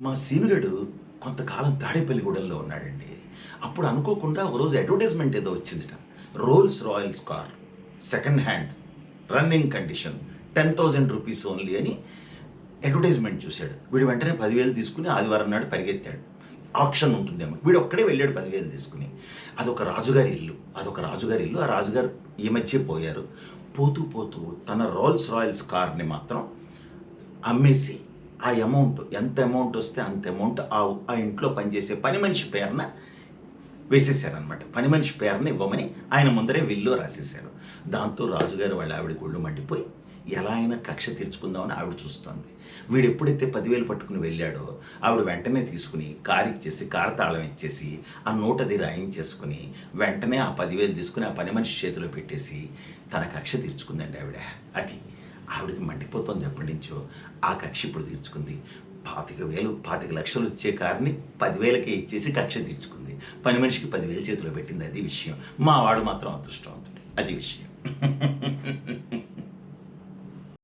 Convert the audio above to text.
మా సీనుగడు కొంతకాలం తాడేపల్లిగూడెంలో ఉన్నాడండి. అప్పుడు అనుకోకుండా ఒక రోజు అడ్వర్టైజ్మెంట్ ఏదో వచ్చిందిట. Rolls Royce car second hand running condition ten thousand rupees only అని అడ్వర్టైజ్మెంట్ చూశాడు. వీడు వెంటనే పదివేలు తీసుకుని ఆదివారం నాడు పరిగెత్తాడు. ఆప్షన్ ఉంటుందేమో. వీడు ఒక్కడే వెళ్ళాడు పదివేలు తీసుకుని. అదొక రాజుగారి ఇల్లు. అదొక రాజుగారి ఇల్లు. ఆ రాజుగారు ఈ మధ్య పోయారు. పోతూ పోతూ తన రోల్స్ రాయల్స్ కార్ని మాత్రం అమ్మేసి ఆ అమౌంట్ ఎంత అమౌంట్ వస్తే అంత అమౌంట్ ఆ ఆ ఇంట్లో పనిచేసే పని మనిషి పేరున వేసేసారనమాట పని మనిషి పేరున ఇవ్వమని ఆయన ముందరే విల్లో రాసేశారు. దాంతో రాజుగారు వాళ్ళ ఆవిడ గుళ్ళు మండిపోయి ఎలా అయినా కక్ష తీర్చుకుందామని ఆవిడ చూస్తోంది. వీడు ఎప్పుడైతే పదివేలు పట్టుకుని వెళ్ళాడో ఆవిడ వెంటనే తీసుకుని కారు ఇచ్చేసి కారు తాళం ఇచ్చేసి ఆ నోట్ అది రాయించేసుకుని వెంటనే ఆ పదివేలు తీసుకుని ఆ పని మనిషి చేతిలో పెట్టేసి తన కక్ష తీర్చుకుందండి ఆవిడ. అది ఆవిడకి మండిపోతుంది ఎప్పటి నుంచో. ఆ కక్ష ఇప్పుడు తీర్చుకుంది. పాతిక వేలు పాతిక లక్షలు ఇచ్చే కారుని పదివేలకే ఇచ్చేసి కక్ష తీర్చుకుంది. పని మనిషికి పదివేలు చేతిలో పెట్టింది అది విషయం. మా వాడు మాత్రం అదృష్టవంతుడు. అది విషయం.